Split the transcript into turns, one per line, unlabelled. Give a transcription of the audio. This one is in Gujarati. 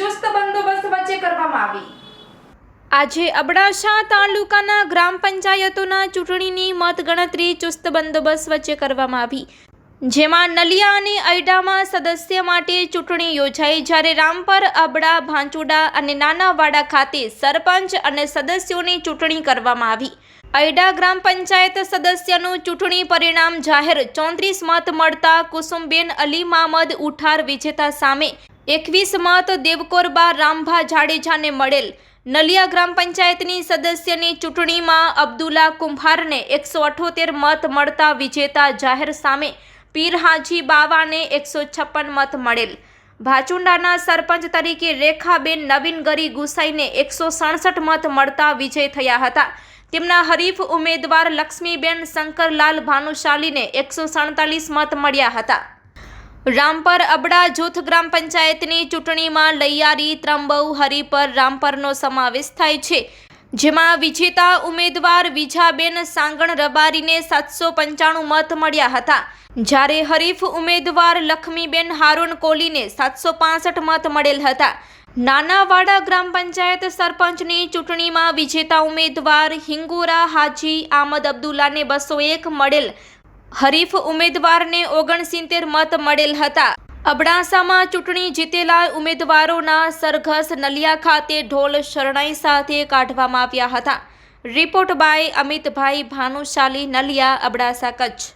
ચુસ્ત બંદોબસ્ત વચ્ચે કરવામાં આવી. આજે અબડાસા તાલુકાના ગ્રામ પંચાયતોના ચૂંટણીની મતગણતરી ચુસ્ત બંદોબસ્ત વચ્ચે કરવામાં આવી. જેમાં નલિયા અને અયડામાં સદસ્ય માટે ચૂંટણી યોજાઈ જ્યારે રામપર, અબડા, ભાંચુડા અને નાનાવાડા ખાતે સરપંચ અને સદસ્યોની ચૂંટણી કરવામાં આવી. અયડા ગ્રામ પંચાયત સદસ્યનું ચૂંટણી પરિણામ જાહેર ચોત્રીસ મત મળતા કુસુમબેન અલી મામદ ઉઠાર વિજેતા સામે એકવીસ મત દેવકોરબા રામભા જાડેજાને મળેલ. નલિયા ગ્રામ પંચાયતની સદસ્યની ચૂંટણીમાં અબ્દુલ્લા કુંભારને એકસો અઠોતેર મત મળતા વિજેતા જાહેર સામે પીર હાજી બાવાને એકસો છપ્પન મત મળેલ. ભાચુંડાના સરપંચ તરીકે રેખાબેન નવીન ગરી ગુસાઈને એકસો સડસઠ મત મળતા વિજય થયા હતા. તેમના હરીફ ઉમેદવાર લક્ષ્મીબેન શંકરલાલ ભાનુશાલીને એકસો સડતાલીસ મત મળ્યા હતા. રામપર અબડા જૂથ ગ્રામ પંચાયતની ચૂંટણીમાં લૈયારી, ત્રંબવ, હરિપર, રામપરનો સમાવેશ થાય છે. જેમાં વિજેતા ઉમેદવાર વિજાબેન સાંગણ રબારીને સાતસો પંચાણું મત મળ્યા હતા. જ્યારે હરીફ ઉમેદવાર લક્ષ્મીબેન હારૂન કોલીને સાતસો પાસઠ મત મળેલ હતા. નાનાવાડા ગ્રામ પંચાયત સરપંચની ચૂંટણીમાં વિજેતા ઉમેદવાર હિંગુરા હાજી, આમદ અબ્દુલ્લાને બસો એક મળેલ. હરીફ ઉમેદવારને ઓગણસિત્તેર મત મળેલ હતા. અબડાસામાં ચૂંટણી જીતેલા ઉમેદવારોના સરઘસ નલિયા ખાતે ઢોલ શરણાઈ સાથે કાઢવામાં આવ્યા હતા. Report by Amitbhai Bhanushali, Naliya, Abdasa, Kutch.